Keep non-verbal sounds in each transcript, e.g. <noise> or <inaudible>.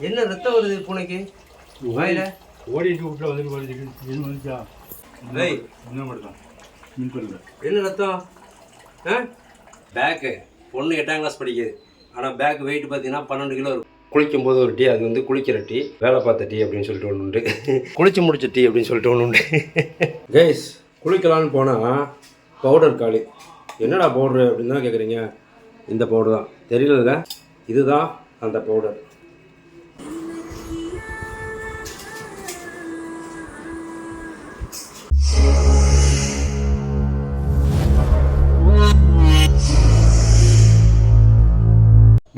என்ன ரத்தம் வருது பூனைக்கு? வாயில? ஓடிட்டு விட்டு வந்துட்டு வருது என்ன வந்துச்சா. என்ன பண்ணுறான் மீன் பண்ணல என்ன ரத்தம்? ஆ? பேக்கு. பொண்ணு எட்டாம் கிளாஸ் படிக்குது. ஆனால் பேக் வெயிட் பார்த்தீங்கன்னா பன்னெண்டு கிலோ இருக்கும். குளிக்கும் போது ஒரு டீ அது வந்து குளிக்கிற டீ வேலை பார்த்த டீ அப்படின்னு சொல்லிட்டு ஒன்று உண்டு. குளிச்சு முடிச்ச டீ அப்படின்னு சொல்லிட்டு ஒன்று உண்டு. கைஸ் குளிக்கலான்னு போனால் பவுடர் காலி. என்னடா பவுடர் அப்படின்னு தான் கேட்குறீங்க இந்த பவுடர் தான். தெரியல இதுதான் அந்த powder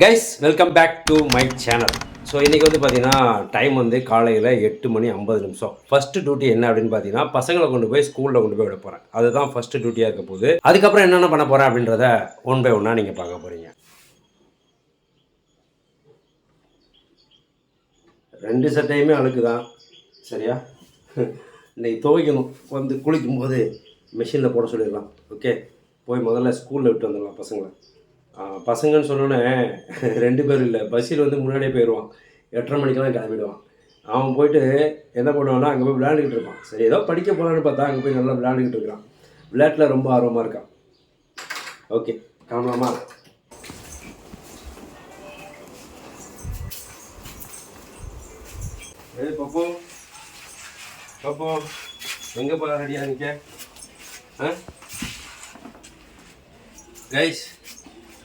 guys welcome back to my channel so இன்றைக்கி வந்து பார்த்தீங்கன்னா டைம் வந்து காலையில் எட்டு மணி ஐம்பது நிமிஷம். ஃபஸ்ட்டு டியூட்டி என்ன அப்படின்னு பார்த்தீங்கன்னா பசங்களை கொண்டு போய் ஸ்கூலில் கொண்டு போய் விட போகிறேன் அதுதான் ஃபஸ்ட்டு டியூட்டியாக இருக்க போகுது. அதுக்கப்புறம் என்னென்ன பண்ண போகிறேன் அப்படின்றத ஒன் பை ஒன்னாக நீங்கள் பார்க்க போகிறீங்க ரெண்டு சட்டையுமே அழுக்கு தான் சரியா? இன்னைக்கு துவைக்கணும். வந்து குளிக்கும் போது மிஷினில் போட சொல்லிடலாம். ஓகே போய் முதல்ல ஸ்கூலில் விட்டு வந்துடலாம் பசங்களை. பசங்கன்னு சொன்னோன்னே ரெண்டு பேர் இல்லை. பஸ்ஸில் வந்து முன்னாடியே போயிடுவான். எட்டரை மணிக்கெல்லாம் கிளம்பிடுவான். அவன் போயிட்டு என்ன பண்ணுவான்னா அங்கே போய் விளையாண்டுக்கிட்டு இருப்பான். சரி ஏதோ படிக்க போகலான்னு பார்த்தா அங்கே போய் நல்லா விளையாண்டுக்கிட்டு இருக்கிறான். விளையாட்டில் ரொம்ப ஆர்வமாக இருக்கான். ஓகே கிளம்பலாமா ஏய் பப்போ. பப்போ எங்கே போகலாம் ரெடியாக நிற்க ஆ? கைஸ்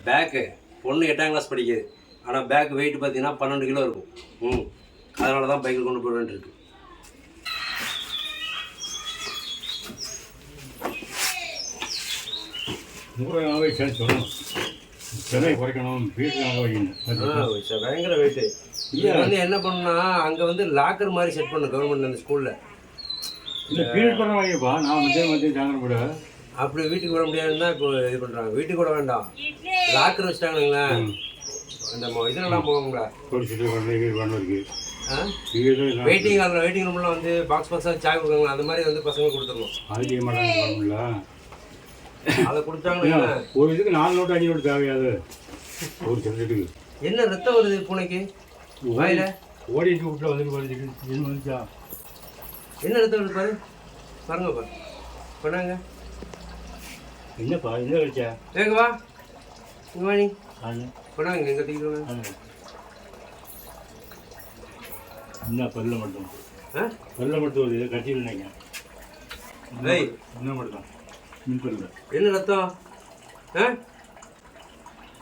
பேக்கு பொண்ணு எட்டாம் கிளாஸ் படிக்குது. ஆனால் பேக் வெயிட் பார்த்தீங்கன்னா பன்னெண்டு கிலோ இருக்கும். ம். அதனால தான் பைக்கில் கொண்டு போய் இருக்கு பயங்கர வெயிட்டு இது வந்து என்ன பண்ணுன்னா அங்கே வந்து லாக்கர் மாதிரி செட் பண்ணு கவர்மெண்ட் அந்த ஸ்கூலில் இல்லை பீரியட் பண்ண வைக்கப்பா நான் மத்தியம் மத்தியம் சாயந்தரம் கூட அப்படி வீட்டுக்கு வர முடியாதுன்னா இப்போ இது பண்ணுறாங்க வீட்டுக்கு கூட வேண்டாம். லாக்கர் வச்சிட்டாங்களா அந்த இதுலலாம் வீடு வெயிட்டிங் ஹாலில் வெயிட்டிங் ரூம்லாம் வந்து பாக்ஸ் பாக்ஸாக சாய் கொடுக்குறாங்களா அந்த மாதிரி வந்து பசங்க கொடுத்துடணும். அது கொடுத்தாங்கன்னா ஒரு இதுக்கு நாலு நோட்டு அஞ்சு நோட்டு தேவையாது ஒரு சப்ஜெக்ட்டுக்கு என்ன ரத்தம் வருது பூனைக்கு? வாயில? ஓடிட்டு விட்டு என்ன வந்துச்சா? என்ன ரத்தம் வருது பாரு? பாருங்க பாரு. பண்ணாங்க என்னப்பா என்ன வச்சா வேங்க வா இங்க வா நீ அது பண்ணாங்க எங்க தூக்கிட்டு அது. என்ன பல்ல மட்டும் ஆ பல்ல மட்டும் ஒரு கட்சியில் நினைக்கிறேன் ஏய் என்ன மட்டும் மீன் பல்ல என்ன ரத்தம் ஆ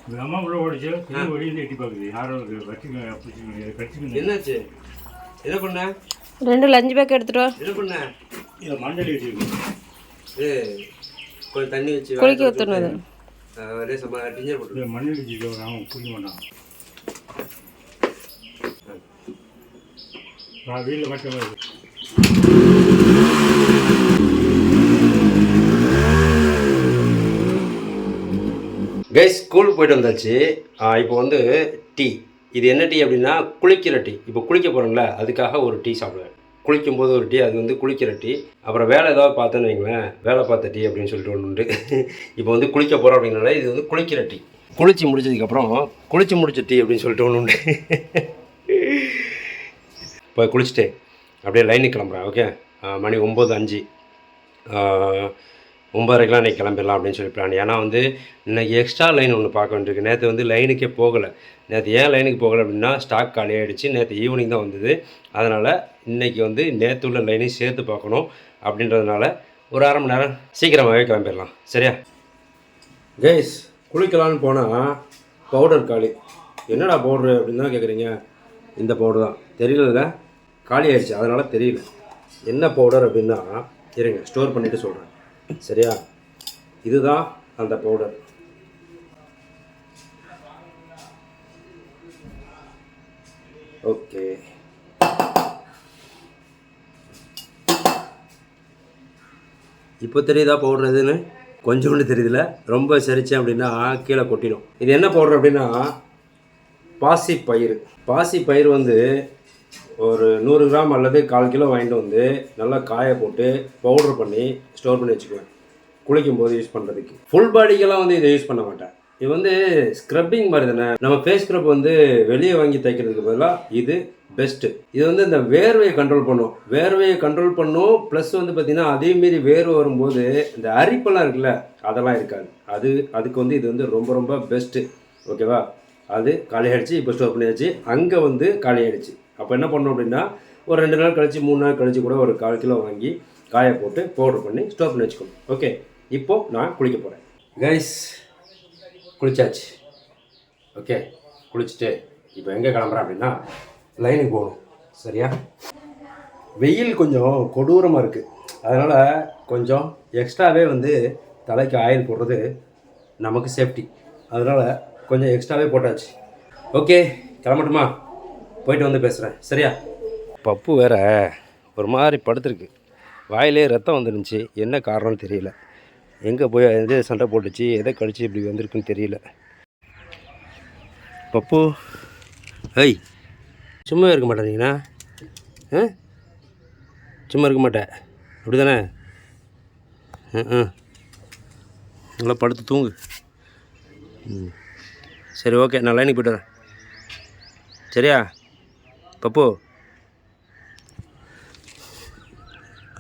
எங்கள் அம்மா கூட ஓடிச்சு சின்ன வழியில எட்டி பார்க்குது யாரும் கட்சிங்க பிடிச்சிங்க கட்சிங்க என்னாச்சு என்ன பண்ண ரெண்டு லஞ்ச் பேக் எடுத்துட்டு என்ன பண்ண இதை மண்டலி வச்சுருக்கு ஏ கொஞ்சம் தண்ணி வச்சு குளிக்க ஊற்றணும் அது லேசமா டிஞ்சர் போட்டு வச்சுருக்கோம் நான் குடிக்க மாட்டான் நான் வீட்டில் மட்டும் கைஸ் ஸ்கூலுக்கு போயிட்டு வந்தாச்சு. இப்போ வந்து டீ. இது என்ன டீ அப்படின்னா குளிக்கிற டீ. இப்போ குளிக்க போகிறோம்ல அதுக்காக ஒரு டீ சாப்பிடுவேன். குளிக்கும் போது ஒரு டீ அது வந்து குளிக்கிற டீ. அப்புறம் வேலை ஏதாவது பார்த்தேன்னு வைங்களேன் வேலை பார்த்த டீ அப்படின்னு சொல்லிட்டு ஒன்று உண்டு. <laughs> இப்போ வந்து குளிக்க போகிறோம் அப்படிங்கிறனால இது வந்து குளிக்கிற டீ. குளிச்சு முடிச்சதுக்கப்புறம் குளிச்சு முடிச்ச டீ அப்படின்னு சொல்லிட்டு ஒன்று உண்டு. <laughs> இப்போ குளிச்சுட்டேன் அப்படியே லைனுக்கு கிளம்புறேன் ஓகே மணி ஒம்பது அஞ்சு. ஒம்பதரைக்கெலாம் இன்றைக்கி கிளம்பிடலாம் அப்படின்னு சொல்லி பிளான் ஏன்னா வந்து இன்றைக்கி எக்ஸ்ட்ரா லைன் ஒன்று பார்க்க வேண்டியிருக்கு. நேற்று வந்து லைனுக்கே போகலை. நேற்று ஏன் லைனுக்கு போகலை அப்படின்னா ஸ்டாக் காலி ஆகிடுச்சு நேற்று ஈவினிங் தான் வந்தது. அதனால் இன்றைக்கி வந்து நேற்று உள்ள லைனையும் சேர்த்து பார்க்கணும் அப்படின்றதுனால ஒரு அரை மணி நேரம் சீக்கிரமாகவே கிளம்பிடலாம். சரியா? கைஸ் குளிக்கலான்னு போனால் பவுடர் காலி. என்னடா பவுடர் அப்படின்னு தான் கேட்குறீங்க இந்த பவுடர் தான். தெரியல காலி ஆயிடுச்சு. அதனால் தெரியல. என்ன பவுடர் அப்படின்னா இருங்க ஸ்டோர் பண்ணிவிட்டு சொல்கிறேன் சரியா? இதுதான் அந்த பவுடர் ஓகே இப்போ தெரியுதா பவுடர் எதுன்னு? கொஞ்சோண்டு தெரியுதுல. ரொம்ப சரிச்சேன் அப்படின்னா கீழே கொட்டிடும். இது என்ன பவுடர் அப்படின்னா? பாசி பயிர் பாசி பயிர் வந்து ஒரு நூறு கிராம் அல்லது கால் கிலோ வாங்கிட்டு வந்து நல்லா காய போட்டு பவுடர் பண்ணி ஸ்டோர் பண்ணி வச்சுக்குவேன். குளிக்கும் போது யூஸ் பண்ணுறதுக்கு ஃபுல் பாடிக்கெல்லாம் வந்து இதை யூஸ் பண்ண மாட்டேன். இது வந்து ஸ்க்ரப்பிங் மாதிரி தானே. நம்ம ஃபேஸ் ஸ்க்ரப் வந்து வெளியே வாங்கி தைக்கிறதுக்கு பதிலாக இது பெஸ்ட்டு இது வந்து இந்த வேர்வையை கண்ட்ரோல் பண்ணும். வேர்வையை கண்ட்ரோல் பண்ணும். ப்ளஸ் வந்து பார்த்திங்கன்னா அதே வேர்வை வரும்போது இந்த அரிப்பெல்லாம் இருக்குல்ல அதெல்லாம் இருக்காது. அது அதுக்கு வந்து இது வந்து ரொம்ப ரொம்ப பெஸ்ட்டு ஓகேவா அது காலியாகிடுச்சு இப்போ ஸ்டோர் பண்ணியாச்சு. அங்கே வந்து காலியாகிடுச்சு அப்போ என்ன பண்ணோம் அப்படின்னா ஒரு ரெண்டு நாள் கழிச்சு மூணு நாள் கழிச்சு கூட ஒரு கால் கிலோ வாங்கி காய போட்டு பவுடர் பண்ணி ஸ்டோர் பண்ணி வச்சுக்கணும். ஓகே இப்போது நான் குளிக்க போகிறேன் கைஸ் குளிச்சாச்சு. ஓகே குளிச்சுட்டு இப்போ எங்கே கிளம்புறேன் அப்படின்னா லைனுக்கு போகணும். சரியா? வெயில் கொஞ்சம் கொடூரமாக இருக்குது அதனால் கொஞ்சம் எக்ஸ்ட்ராவே வந்து தலைக்கு ஆயில் போடுறது நமக்கு சேஃப்டி அதனால் கொஞ்சம் எக்ஸ்ட்ராவே போட்டாச்சு. ஓகே கிளம்பட்டுமா? போயிட்டு வந்து பேசுகிறேன் சரியா? பப்பு வேற ஒரு மாதிரி படுத்துருக்கு. வாயிலே ரத்தம் வந்துருந்துச்சு என்ன காரணம்னு தெரியல. எங்கே போய் எது சண்டை போட்டுச்சு எதை கழிச்சு இப்படி வந்திருக்குன்னு தெரியல. பப்பு? ஐய் சும்மா இருக்க மாட்டேங்கண்ணா ஆ சும்மா இருக்க மாட்டேன். அப்படி தானே ம். நல்லா படுத்து தூங்கு. ம். சரி ஓகே. நான் லைனுக்கு போய்ட்டு வரேன். சரியா? பப்பு.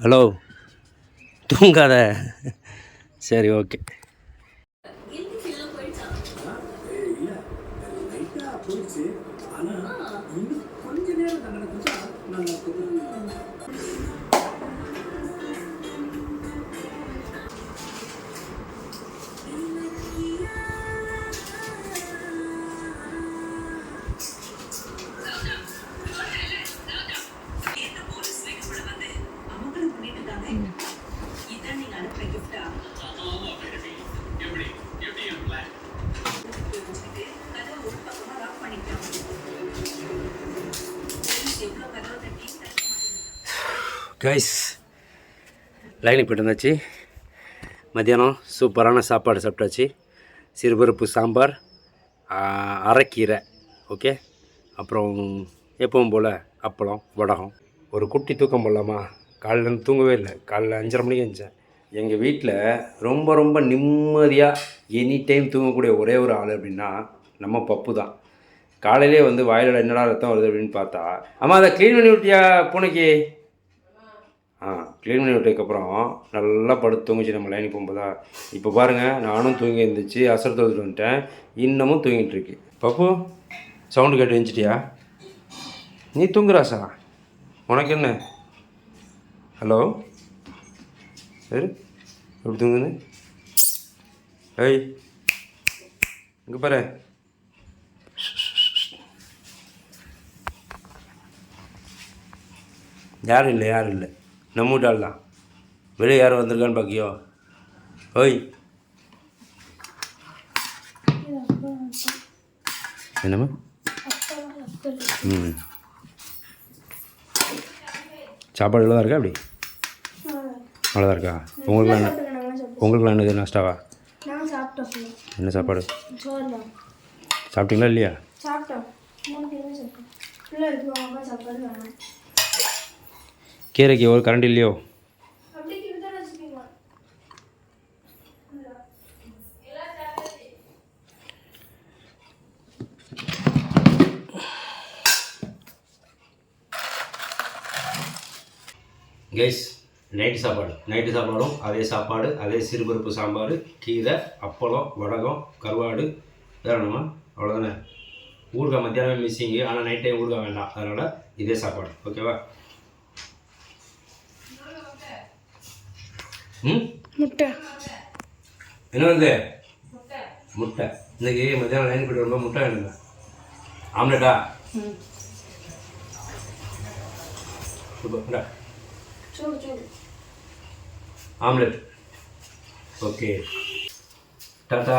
ஹலோ. தூங்காத. சரி ஓகே. கைஸ் லைனுக்கு போயிட்டு வந்தாச்சு. மத்தியானம் சூப்பரான சாப்பாடு சாப்பிட்டாச்சு. சிறுபருப்பு சாம்பார் அரைக்கீரை ஓகே அப்புறம் எப்பவும் போல் அப்பளம் வடகம். ஒரு குட்டி தூக்கம் போடலாமா? காலையில தூங்கவே இல்லை. காலைல அஞ்சரை மணிக்கு எழுந்தேன் எங்கள் வீட்டில் ரொம்ப ரொம்ப நிம்மதியாக எனி டைம் தூங்கக்கூடிய ஒரே ஒரு ஆள் அப்படின்னா நம்ம பப்பு தான். காலையிலே வந்து வாயிலோட என்னடா ரத்தம் வருது அப்படின்னு பார்த்தா ஆமாம் அதை க்ளீன் பண்ணி விட்டியா பூனைக்கு? ஆ க்ளீன் பண்ணி விட்டதுக்கப்புறம் நல்லா படுத்து தூங்குச்சு நம்ம லைனுக்கு போகும்போதா. இப்போ பாருங்கள் நானும் தூங்கி இருந்துச்சு அசர் தோத்துட்டு வந்துட்டேன். இன்னமும் தூங்கிட்டு இருக்கு. பப்பு சவுண்டு கேட்டு எழுந்துச்சிட்டியா நீ தூங்குறாசா? உனக்கு என்ன? ஹலோ சரி எப்படி தூங்குது ஏய் இங்கே பாரு. யாரும் இல்லை யாரும் இல்லை. நம்ம வீட்டால் தான் வெளியே யாரும் வந்திருக்கான்னு பார்க்கியோ ஓய். என்னம்மா? ம். சாப்பாடு எல்லாம் இருக்கா அப்படி அவ்வளோதான் இருக்கா? உங்களுக்குலாம் என்ன? உங்களுக்குலாம் என்னது? நாஸ்டாவா? full. என்ன சாப்பாடு? சாப்பிட்டீங்களா இல்லையா? கீரைக்கு ஒரு கரண்ட் இல்லையோ? அப்படியே கைஸ் நைட்டு சாப்பாடு. நைட்டு சாப்பாடும் அதே சாப்பாடு அதே சிறுபருப்பு சாம்பார் கீரை அப்பளம் வடகம் கருவாடு வேற அவ்வளோதானே ஊறுகாய் மத்தியானம் மிஸ்ஸிங்கு ஆனால் நைட் டைம் ஊறுகாய் வேண்டாம். அதனால் இதே சாப்பாடு. ஓகேவா ம்? முட்டை. என்ன வருது முட்டை. இன்னைக்கு மத்தியானம் லைன் போய்ட்டு வரும்போது முட்டை வேணுங்க ஆம்லெட்டா? ஆம்லெட். ஓகே. டாட்டா